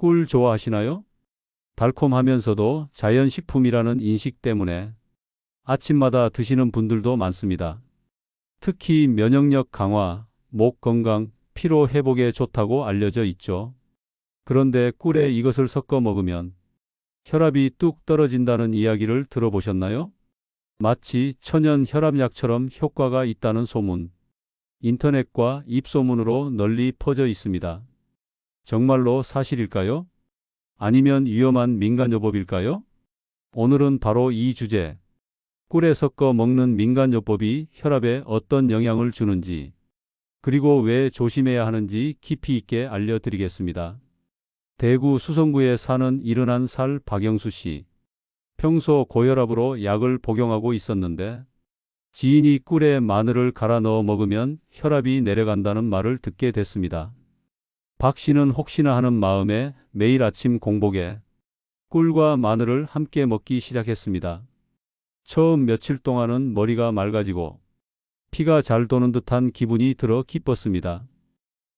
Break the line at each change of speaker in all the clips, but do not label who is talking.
꿀 좋아하시나요? 달콤하면서도 자연식품이라는 인식 때문에 아침마다 드시는 분들도 많습니다. 특히 면역력 강화, 목 건강, 피로 회복에 좋다고 알려져 있죠. 그런데 꿀에 이것을 섞어 먹으면 혈압이 뚝 떨어진다는 이야기를 들어보셨나요? 마치 천연 혈압약처럼 효과가 있다는 소문. 인터넷과 입소문으로 널리 퍼져 있습니다. 정말로 사실일까요? 아니면 위험한 민간요법일까요? 오늘은 바로 이 주제, 꿀에 섞어 먹는 민간요법이 혈압에 어떤 영향을 주는지, 그리고 왜 조심해야 하는지 깊이 있게 알려드리겠습니다. 대구 수성구에 사는 71살 박영수 씨. 평소 고혈압으로 약을 복용하고 있었는데 지인이 꿀에 마늘을 갈아 넣어 먹으면 혈압이 내려간다는 말을 듣게 됐습니다. 박 씨는 혹시나 하는 마음에 매일 아침 공복에 꿀과 마늘을 함께 먹기 시작했습니다. 처음 며칠 동안은 머리가 맑아지고 피가 잘 도는 듯한 기분이 들어 기뻤습니다.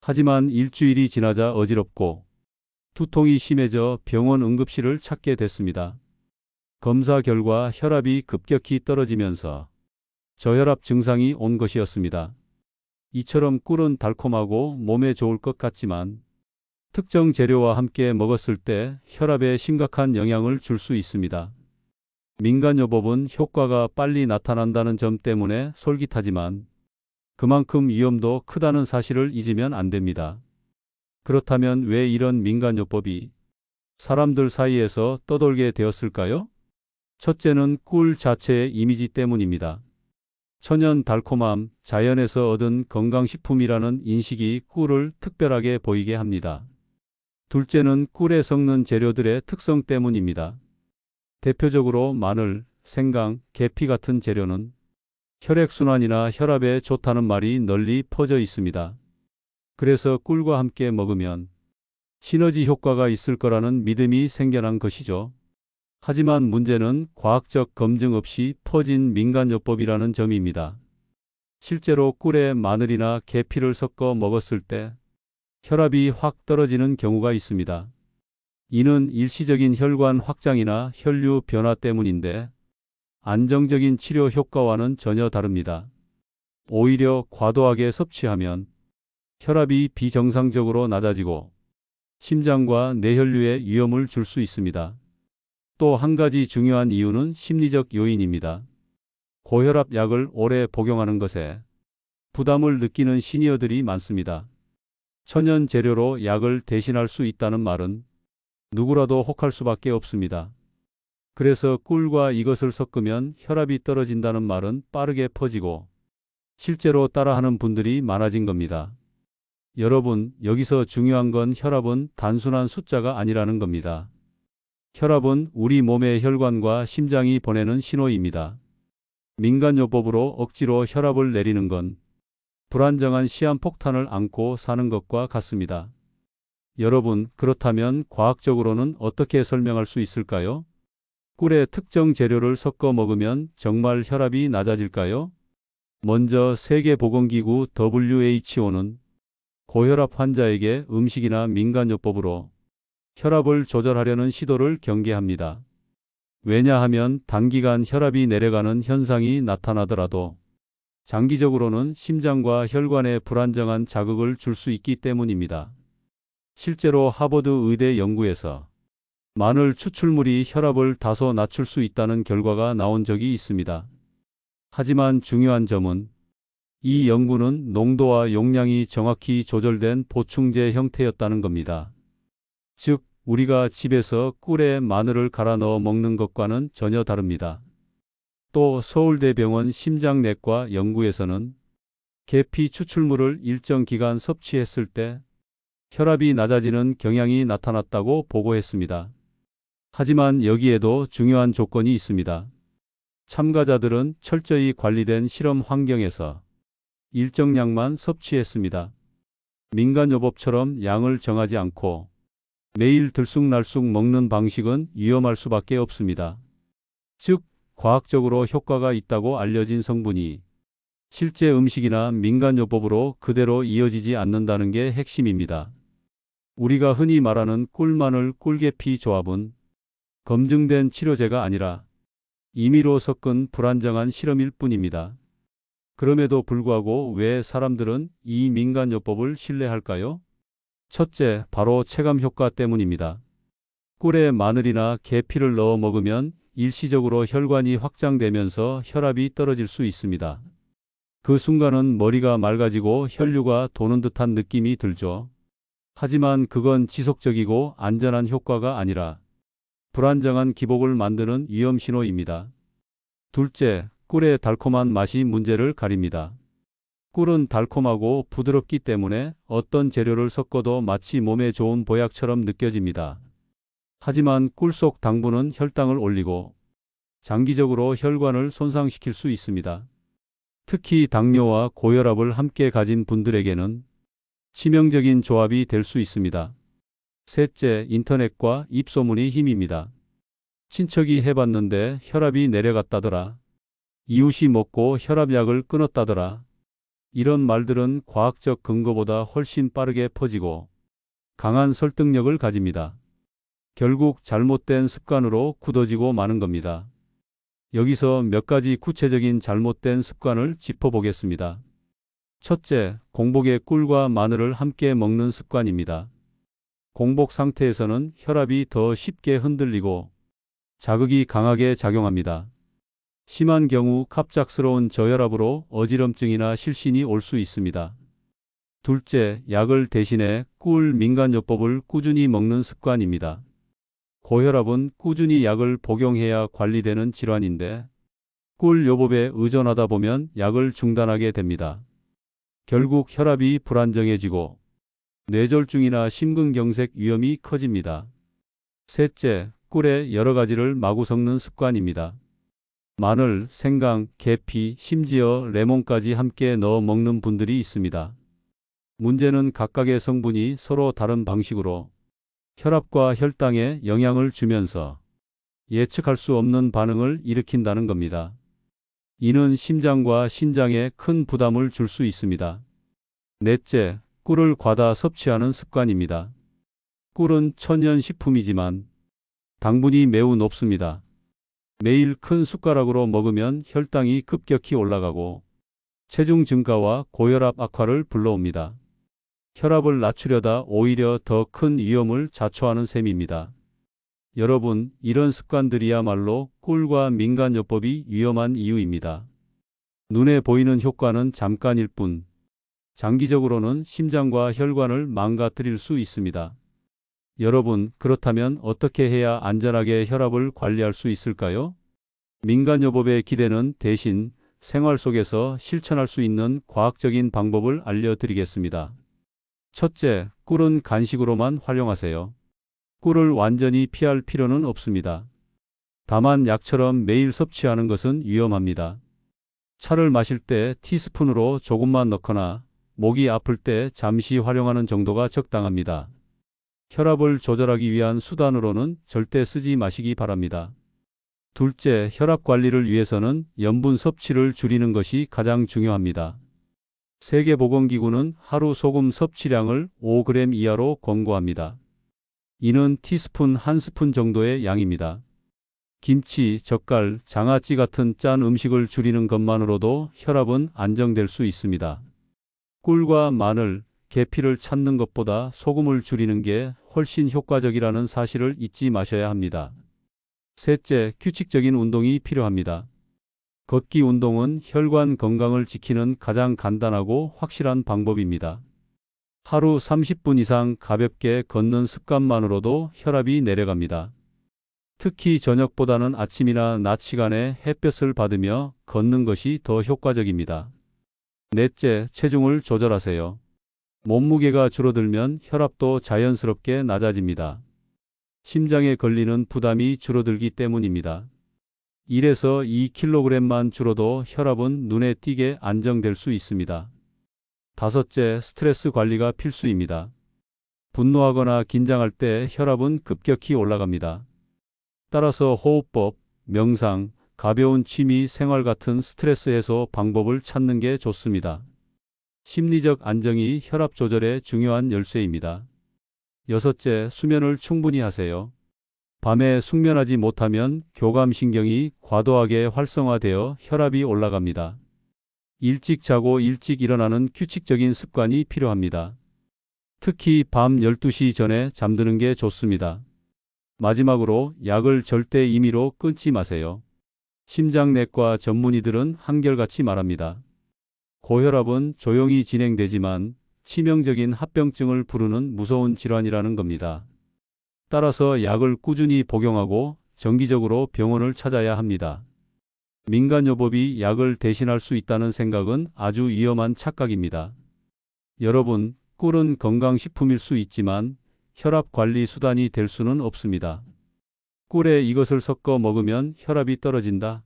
하지만 일주일이 지나자 어지럽고 두통이 심해져 병원 응급실을 찾게 됐습니다. 검사 결과 혈압이 급격히 떨어지면서 저혈압 증상이 온 것이었습니다. 이처럼 꿀은 달콤하고 몸에 좋을 것 같지만 특정 재료와 함께 먹었을 때 혈압에 심각한 영향을 줄 수 있습니다. 민간요법은 효과가 빨리 나타난다는 점 때문에 솔깃하지만 그만큼 위험도 크다는 사실을 잊으면 안 됩니다. 그렇다면 왜 이런 민간요법이 사람들 사이에서 떠돌게 되었을까요? 첫째는 꿀 자체의 이미지 때문입니다. 천연 달콤함, 자연에서 얻은 건강식품이라는 인식이 꿀을 특별하게 보이게 합니다. 둘째는 꿀에 섞는 재료들의 특성 때문입니다. 대표적으로 마늘, 생강, 계피 같은 재료는 혈액순환이나 혈압에 좋다는 말이 널리 퍼져 있습니다. 그래서 꿀과 함께 먹으면 시너지 효과가 있을 거라는 믿음이 생겨난 것이죠. 하지만 문제는 과학적 검증 없이 퍼진 민간요법이라는 점입니다. 실제로 꿀에 마늘이나 계피를 섞어 먹었을 때 혈압이 확 떨어지는 경우가 있습니다. 이는 일시적인 혈관 확장이나 혈류 변화 때문인데 안정적인 치료 효과와는 전혀 다릅니다. 오히려 과도하게 섭취하면 혈압이 비정상적으로 낮아지고 심장과 뇌혈류에 위험을 줄 수 있습니다. 또 한 가지 중요한 이유는 심리적 요인입니다. 고혈압 약을 오래 복용하는 것에 부담을 느끼는 시니어들이 많습니다. 천연 재료로 약을 대신할 수 있다는 말은 누구라도 혹할 수밖에 없습니다. 그래서 꿀과 이것을 섞으면 혈압이 떨어진다는 말은 빠르게 퍼지고 실제로 따라하는 분들이 많아진 겁니다. 여러분, 여기서 중요한 건 혈압은 단순한 숫자가 아니라는 겁니다. 혈압은 우리 몸의 혈관과 심장이 보내는 신호입니다. 민간요법으로 억지로 혈압을 내리는 건 불안정한 시한폭탄을 안고 사는 것과 같습니다. 여러분, 그렇다면 과학적으로는 어떻게 설명할 수 있을까요? 꿀에 특정 재료를 섞어 먹으면 정말 혈압이 낮아질까요? 먼저 세계보건기구 WHO는 고혈압 환자에게 음식이나 민간요법으로 혈압을 조절하려는 시도를 경계합니다. 왜냐하면 단기간 혈압이 내려가는 현상이 나타나더라도 장기적으로는 심장과 혈관에 불안정한 자극을 줄 수 있기 때문입니다. 실제로 하버드 의대 연구에서 마늘 추출물이 혈압을 다소 낮출 수 있다는 결과가 나온 적이 있습니다. 하지만 중요한 점은 이 연구는 농도와 용량이 정확히 조절된 보충제 형태였다는 겁니다. 즉, 우리가 집에서 꿀에 마늘을 갈아 넣어 먹는 것과는 전혀 다릅니다. 또 서울대병원 심장내과 연구에서는 계피 추출물을 일정 기간 섭취했을 때 혈압이 낮아지는 경향이 나타났다고 보고했습니다. 하지만 여기에도 중요한 조건이 있습니다. 참가자들은 철저히 관리된 실험 환경에서 일정량만 섭취했습니다. 민간요법처럼 양을 정하지 않고 매일 들쑥날쑥 먹는 방식은 위험할 수밖에 없습니다. 즉, 과학적으로 효과가 있다고 알려진 성분이 실제 음식이나 민간요법으로 그대로 이어지지 않는다는 게 핵심입니다. 우리가 흔히 말하는 꿀마늘 꿀계피 조합은 검증된 치료제가 아니라 임의로 섞은 불안정한 실험일 뿐입니다. 그럼에도 불구하고 왜 사람들은 이 민간요법을 신뢰할까요? 첫째, 바로 체감 효과 때문입니다. 꿀에 마늘이나 계피를 넣어 먹으면 일시적으로 혈관이 확장되면서 혈압이 떨어질 수 있습니다. 그 순간은 머리가 맑아지고 혈류가 도는 듯한 느낌이 들죠. 하지만 그건 지속적이고 안전한 효과가 아니라 불안정한 기복을 만드는 위험 신호입니다. 둘째, 꿀의 달콤한 맛이 문제를 가립니다. 꿀은 달콤하고 부드럽기 때문에 어떤 재료를 섞어도 마치 몸에 좋은 보약처럼 느껴집니다. 하지만 꿀 속 당분은 혈당을 올리고 장기적으로 혈관을 손상시킬 수 있습니다. 특히 당뇨와 고혈압을 함께 가진 분들에게는 치명적인 조합이 될 수 있습니다. 셋째, 인터넷과 입소문의 힘입니다. 친척이 해봤는데 혈압이 내려갔다더라. 이웃이 먹고 혈압약을 끊었다더라. 이런 말들은 과학적 근거보다 훨씬 빠르게 퍼지고 강한 설득력을 가집니다. 결국 잘못된 습관으로 굳어지고 마는 겁니다. 여기서 몇 가지 구체적인 잘못된 습관을 짚어보겠습니다. 첫째, 공복에 꿀과 마늘을 함께 먹는 습관입니다. 공복 상태에서는 혈압이 더 쉽게 흔들리고 자극이 강하게 작용합니다. 심한 경우 갑작스러운 저혈압으로 어지럼증이나 실신이 올 수 있습니다. 둘째, 약을 대신해 꿀 민간요법을 꾸준히 먹는 습관입니다. 고혈압은 꾸준히 약을 복용해야 관리되는 질환인데 꿀 요법에 의존하다 보면 약을 중단하게 됩니다. 결국 혈압이 불안정해지고 뇌졸중이나 심근경색 위험이 커집니다. 셋째, 꿀에 여러 가지를 마구 섞는 습관입니다. 마늘, 생강, 계피, 심지어 레몬까지 함께 넣어 먹는 분들이 있습니다. 문제는 각각의 성분이 서로 다른 방식으로 혈압과 혈당에 영향을 주면서 예측할 수 없는 반응을 일으킨다는 겁니다. 이는 심장과 신장에 큰 부담을 줄 수 있습니다. 넷째, 꿀을 과다 섭취하는 습관입니다. 꿀은 천연 식품이지만 당분이 매우 높습니다. 매일 큰 숟가락으로 먹으면 혈당이 급격히 올라가고 체중 증가와 고혈압 악화를 불러옵니다. 혈압을 낮추려다 오히려 더 큰 위험을 자초하는 셈입니다. 여러분, 이런 습관들이야말로 꿀과 민간요법이 위험한 이유입니다. 눈에 보이는 효과는 잠깐일 뿐, 장기적으로는 심장과 혈관을 망가뜨릴 수 있습니다. 여러분, 그렇다면 어떻게 해야 안전하게 혈압을 관리할 수 있을까요? 민간요법의 기대는 대신 생활 속에서 실천할 수 있는 과학적인 방법을 알려드리겠습니다. 첫째, 꿀은 간식으로만 활용하세요. 꿀을 완전히 피할 필요는 없습니다. 다만 약처럼 매일 섭취하는 것은 위험합니다. 차를 마실 때 티스푼으로 조금만 넣거나 목이 아플 때 잠시 활용하는 정도가 적당합니다. 혈압을 조절하기 위한 수단으로는 절대 쓰지 마시기 바랍니다. 둘째, 혈압 관리를 위해서는 염분 섭취를 줄이는 것이 가장 중요합니다. 세계보건기구는 하루 소금 섭취량을 5g 이하로 권고합니다. 이는 티스푼 한 스푼 정도의 양입니다. 김치, 젓갈, 장아찌 같은 짠 음식을 줄이는 것만으로도 혈압은 안정될 수 있습니다. 꿀과 마늘, 계피를 찾는 것보다 소금을 줄이는 게 훨씬 효과적이라는 사실을 잊지 마셔야 합니다. 셋째, 규칙적인 운동이 필요합니다. 걷기 운동은 혈관 건강을 지키는 가장 간단하고 확실한 방법입니다. 하루 30분 이상 가볍게 걷는 습관만으로도 혈압이 내려갑니다. 특히 저녁보다는 아침이나 낮 시간에 햇볕을 받으며 걷는 것이 더 효과적입니다. 넷째, 체중을 조절하세요. 몸무게가 줄어들면 혈압도 자연스럽게 낮아집니다. 심장에 걸리는 부담이 줄어들기 때문입니다. 1에서 2kg만 줄어도 혈압은 눈에 띄게 안정될 수 있습니다. 다섯째, 스트레스 관리가 필수입니다. 분노하거나 긴장할 때 혈압은 급격히 올라갑니다. 따라서 호흡법, 명상, 가벼운 취미 생활 같은 스트레스 해소 방법을 찾는 게 좋습니다. 심리적 안정이 혈압 조절의 중요한 열쇠입니다. 여섯째, 수면을 충분히 하세요. 밤에 숙면하지 못하면 교감신경이 과도하게 활성화되어 혈압이 올라갑니다. 일찍 자고 일찍 일어나는 규칙적인 습관이 필요합니다. 특히 밤 12시 전에 잠드는 게 좋습니다. 마지막으로 약을 절대 임의로 끊지 마세요. 심장내과 전문의들은 한결같이 말합니다. 고혈압은 조용히 진행되지만 치명적인 합병증을 부르는 무서운 질환이라는 겁니다. 따라서 약을 꾸준히 복용하고 정기적으로 병원을 찾아야 합니다. 민간요법이 약을 대신할 수 있다는 생각은 아주 위험한 착각입니다. 여러분, 꿀은 건강식품일 수 있지만 혈압 관리 수단이 될 수는 없습니다. 꿀에 이것을 섞어 먹으면 혈압이 떨어진다.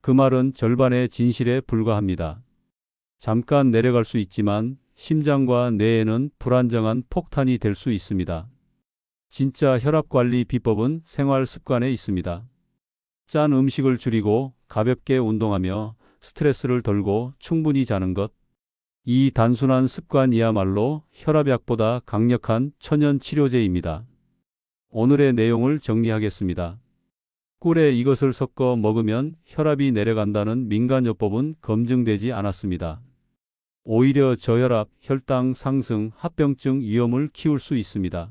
그 말은 절반의 진실에 불과합니다. 잠깐 내려갈 수 있지만 심장과 뇌에는 불안정한 폭탄이 될 수 있습니다. 진짜 혈압 관리 비법은 생활 습관에 있습니다. 짠 음식을 줄이고 가볍게 운동하며 스트레스를 덜고 충분히 자는 것. 이 단순한 습관이야말로 혈압약보다 강력한 천연 치료제입니다. 오늘의 내용을 정리하겠습니다. 꿀에 이것을 섞어 먹으면 혈압이 내려간다는 민간요법은 검증되지 않았습니다. 오히려 저혈압, 혈당 상승, 합병증 위험을 키울 수 있습니다.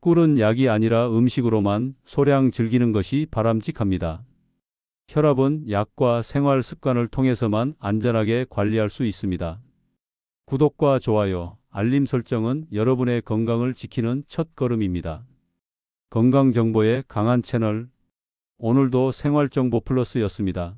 꿀은 약이 아니라 음식으로만 소량 즐기는 것이 바람직합니다. 혈압은 약과 생활 습관을 통해서만 안전하게 관리할 수 있습니다. 구독과 좋아요, 알림 설정은 여러분의 건강을 지키는 첫 걸음입니다. 건강 정보의 강한 채널 오늘도 생활정보 플러스였습니다.